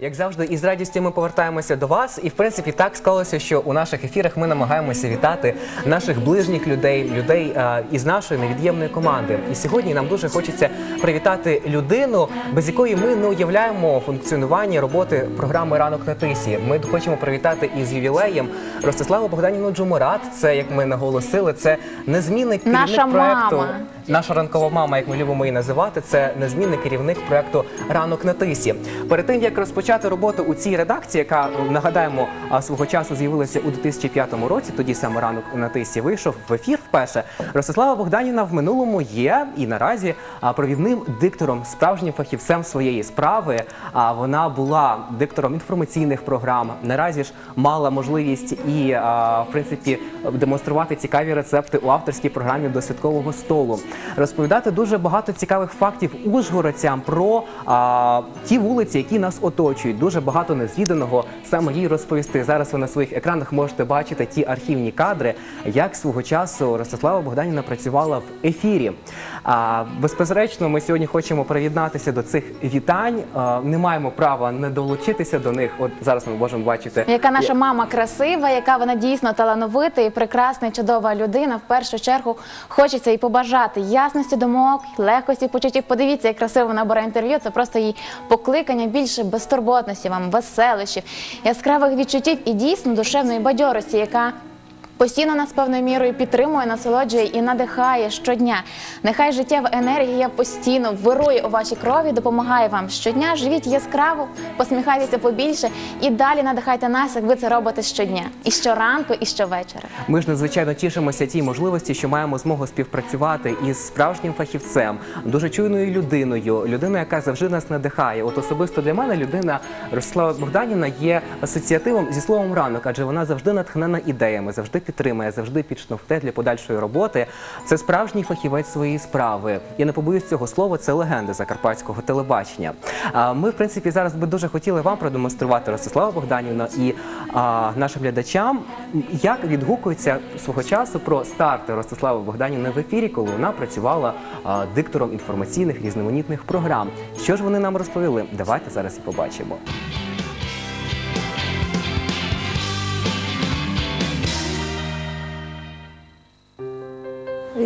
Як завжди, із радістю ми повертаємося до вас, і в принципі так склалося, що у наших ефірах ми намагаємося вітати наших ближніх людей, людей е, із нашої невід'ємної команди. І сьогодні нам дуже хочеться привітати людину, без якої ми не уявляємо функціонування роботи програми Ранок на тисі. Ми хочемо привітати із ювілеєм Ростиславу Богданівну Джумурат. Це як ми наголосили, це незмінний керівник Наша проекту. мама. Наша ранкова мама, як ми любимо її називати, це незмінний керівник проекту Ранок на тисі. Перед тим як розпочати роботу у цій редакції, яка нагадаємо свого часу з'явилася у 2005 році, тоді саме ранок на тисі вийшов в ефір вперше. Ростислава Богданівна в минулому є і наразі провідним диктором, справжнім фахівцем своєї справи. А вона була диктором інформаційних програм. Наразі ж мала можливість і в принципі демонструвати цікаві рецепти у авторській програмі до святкового столу, розповідати дуже багато цікавих фактів ужгородцям про а, ті вулиці, які нас оточують. Дуже багато незвіданого саме їй розповісти. Зараз ви на своїх екранах можете бачити ті архівні кадри, як свого часу Ростислава Богданівна працювала в ефірі. А, безперечно, ми сьогодні хочемо приєднатися до цих вітань. А, не маємо права не долучитися до них. От зараз ми можемо бачити. Яка наша мама красива, яка вона дійсно талановита і прекрасна, і чудова людина. В першу чергу хочеться їй побажати ясності думок, легкості почуттів. Подивіться, як красиво вона бере інтерв'ю. Це просто її покликання більше безтурботності, вам веселищів, яскравих відчуттів і дійсно душевної бадьорості, яка Постійно нас певною мірою підтримує, насолоджує і надихає щодня. Нехай життєва енергія постійно вирує у вашій крові, допомагає вам щодня. Живіть яскраво, посміхайтеся побільше і далі надихайте нас, як ви це робите щодня, і щоранку, і щовечора. Ми ж надзвичайно тішимося тій можливості, що маємо змогу співпрацювати із справжнім фахівцем, дуже чуйною людиною, людиною, яка завжди нас надихає. От особисто для мене людина Ростислава Богданівна є асоціативом зі словом ранок, адже вона завжди натхнена ідеями, завжди підтримує, завжди підштовхне для подальшої роботи. Це справжній фахівець своєї справи. Я не побоюсь цього слова. Це легенда закарпатського телебачення. Ми, в принципі, зараз би дуже хотіли вам продемонструвати Ростислава Богданівна і нашим глядачам, як відгукується свого часу про старти Ростислави Богданівни в ефірі, коли вона працювала диктором інформаційних різноманітних програм. Що ж вони нам розповіли? Давайте зараз і побачимо.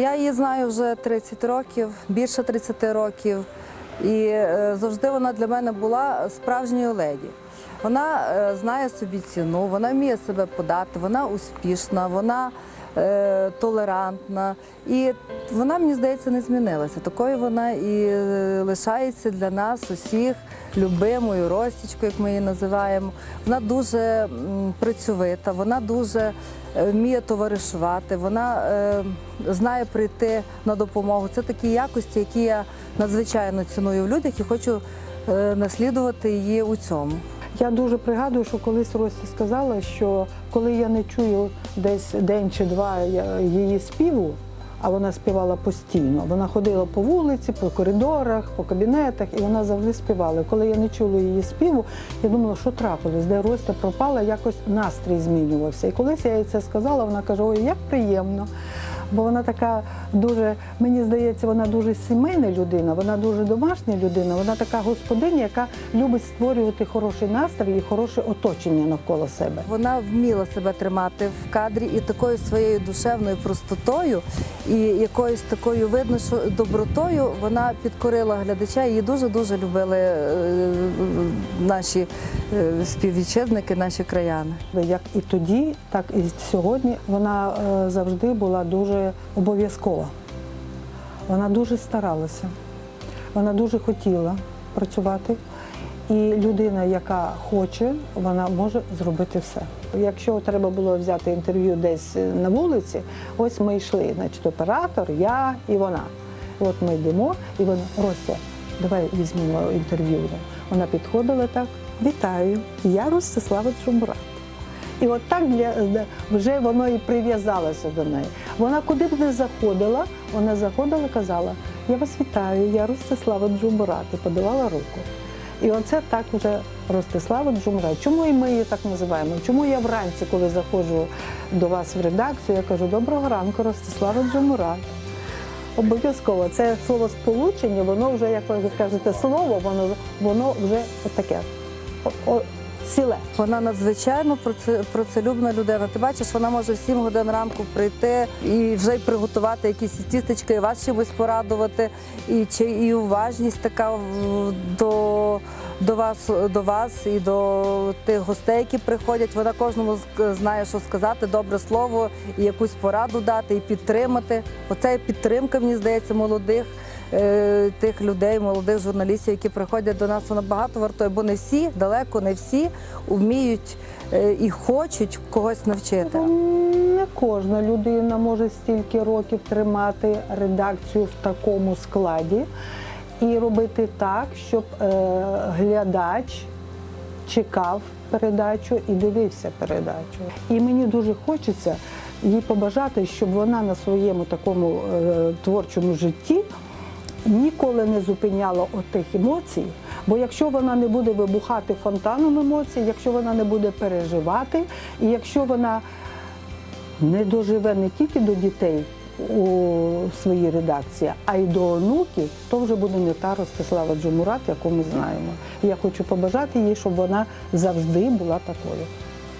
Я її знаю вже 30 років, більше 30 років. І е, завжди вона для мене була справжньою леді. Вона е, знає собі ціну, вона вміє себе подати, вона успішна, вона толерантна. І вона, мені здається, не змінилася. Такою вона і е, лишається для нас усіх любимою Ростічкою, як ми її називаємо. Вона дуже працьовита, вона дуже е, вміє товаришувати, вона е, знає прийти на допомогу. Це такі якості, які я надзвичайно ціную в людях і хочу е, наслідувати її у цьому. Я дуже пригадую, що колись Росі сказала, що коли я не чую десь день чи два її співу, а вона співала постійно. Вона ходила по вулиці, по коридорах, по кабінетах, і вона завжди співала. Коли я не чула її співу, я думала, що трапилось, де Ростя пропала, якось настрій змінювався. І колись я їй це сказала, вона каже: Ой, як приємно. Бо вона така дуже, мені здається, вона дуже сімейна людина, вона дуже домашня людина, вона така господиня, яка любить створювати хороший настрій і хороше оточення навколо себе. Вона вміла себе тримати в кадрі і такою своєю душевною простотою, і якоюсь такою видно, що добротою вона підкорила глядача. Її дуже дуже любили е, наші е, співвітчизники, наші краяни. Як і тоді, так і сьогодні вона е, завжди була дуже обов'язкова. Вона дуже старалася, вона дуже хотіла працювати. І людина, яка хоче, вона може зробити все. Якщо треба було взяти інтерв'ю десь на вулиці, ось ми йшли, значить, оператор, я і вона. От ми йдемо, і вона Ростя, давай візьмемо інтерв'ю. Вона підходила так, вітаю, я Ростислава Чумбрат. І от так для, вже воно і прив'язалося до неї. Вона куди б не заходила, вона заходила і казала: Я вас вітаю, я Ростислава Джумбурат, і подавала руку. І оце так вже Ростислава Джумрат. Чому і ми її так називаємо? Чому я вранці, коли заходжу до вас в редакцію, я кажу Доброго ранку, Ростислава Джумурат. Обов'язково це слово сполучення, воно вже, як ви кажете, слово, воно, воно вже таке ціле. Вона надзвичайно праце- працелюбна людина. Ти бачиш, вона може в 7 годин ранку прийти і вже й приготувати якісь тістечки, і вас чимось порадувати. І, чи, і уважність така до, до, вас, до вас і до тих гостей, які приходять. Вона кожному знає, що сказати, добре слово, і якусь пораду дати, і підтримати. Оце підтримка, мені здається, молодих. Е, Тих людей, молодих журналістів, які приходять до нас, вона багато вартує, бо не всі, далеко не всі вміють е, і хочуть когось навчити. Не кожна людина може стільки років тримати редакцію в такому складі і робити так, щоб е, глядач чекав передачу і дивився передачу. І мені дуже хочеться їй побажати, щоб вона на своєму такому творчому житті ніколи не зупиняла отих емоцій. Бо якщо вона не буде вибухати фонтаном емоцій, якщо вона не буде переживати, і якщо вона не доживе не тільки до дітей у своїй редакції, а й до онуків, то вже буде не та Ростислава Джумурат, яку ми знаємо. Я хочу побажати їй, щоб вона завжди була такою.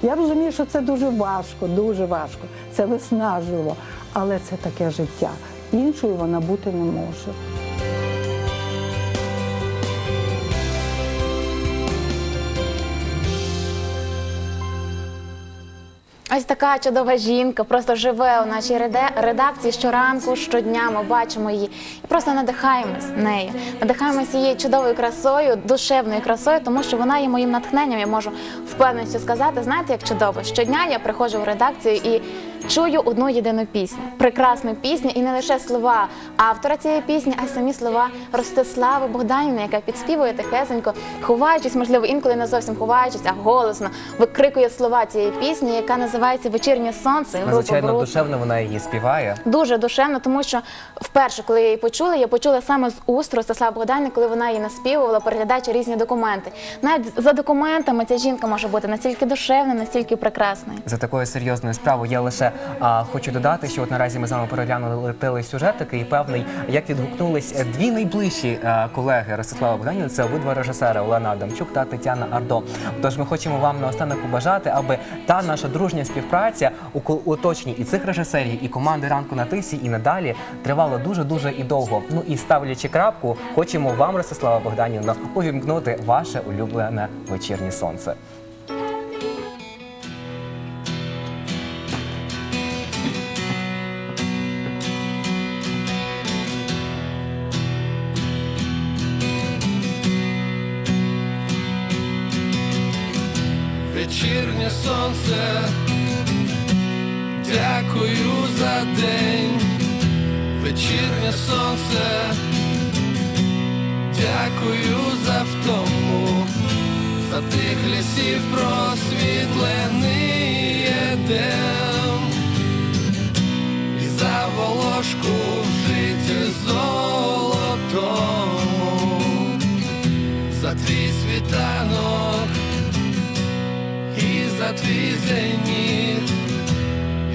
Я розумію, що це дуже важко, дуже важко, це виснажливо, але це таке життя. Іншою вона бути не може. Ось така чудова жінка, просто живе у нашій редакції щоранку, щодня ми бачимо її і просто надихаємось нею. Надихаємось її чудовою красою, душевною красою, тому що вона є моїм натхненням. Я можу впевненістю сказати. Знаєте, як чудово? Щодня я приходжу в редакцію і чую одну єдину пісню. Прекрасну пісню, і не лише слова автора цієї пісні, а й самі слова Ростислави Богданівни, яка підспівує тихесенько, ховаючись, можливо, інколи не зовсім ховаючись, а голосно викрикує слова цієї пісні, яка називається Вечірнє сонце. «Бруд». душевно вона її співає. Дуже душевно, тому що вперше, коли я її почула, я почула саме з уст Ростислава Богданівни, коли вона її наспівувала, переглядаючи різні документи. Навіть за документами ця жінка може бути настільки душевна, настільки прекрасною. За такою серйозною справою я лише а, хочу додати, що от наразі ми з вами переглянули телесюжет такий певний, як відгукнулись е, дві найближчі е, колеги Ростислава Богданіна. Це обидва режисери Олена Адамчук та Тетяна Ардо. Тож ми хочемо вам наостанок побажати, аби та наша дружня співпраця у оточенні і цих режисерів, і команди ранку на тисі, і надалі тривала дуже дуже і довго. Ну і ставлячи крапку, хочемо вам, Ростислава Богданівна, увімкнути ваше улюблене вечірнє сонце. Вечірнє сонце, дякую за день, вечірнє сонце, дякую за втому, за тих лісів просвітлений едем, і за волошку зеніт,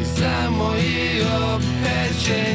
і за мої обпечені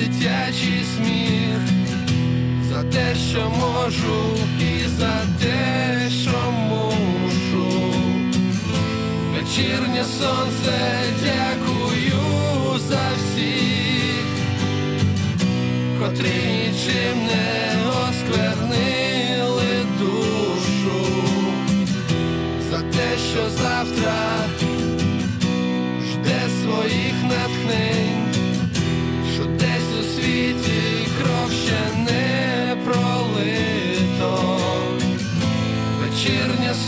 дитячий сміх, за те, що можу, і за те, що мушу. Вечірнє сонце, дякую за всіх, котрі нічим не осквернили душу, за те, що завтра жде своїх натхнень.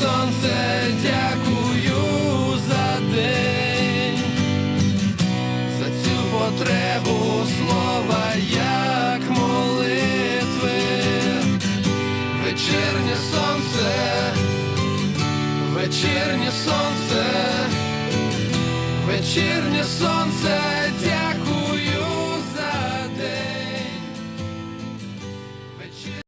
Сонце, дякую за день, за цю потребу слова, як молитви, вечірнє сонце, вечірнє сонце, вечірнє сонце.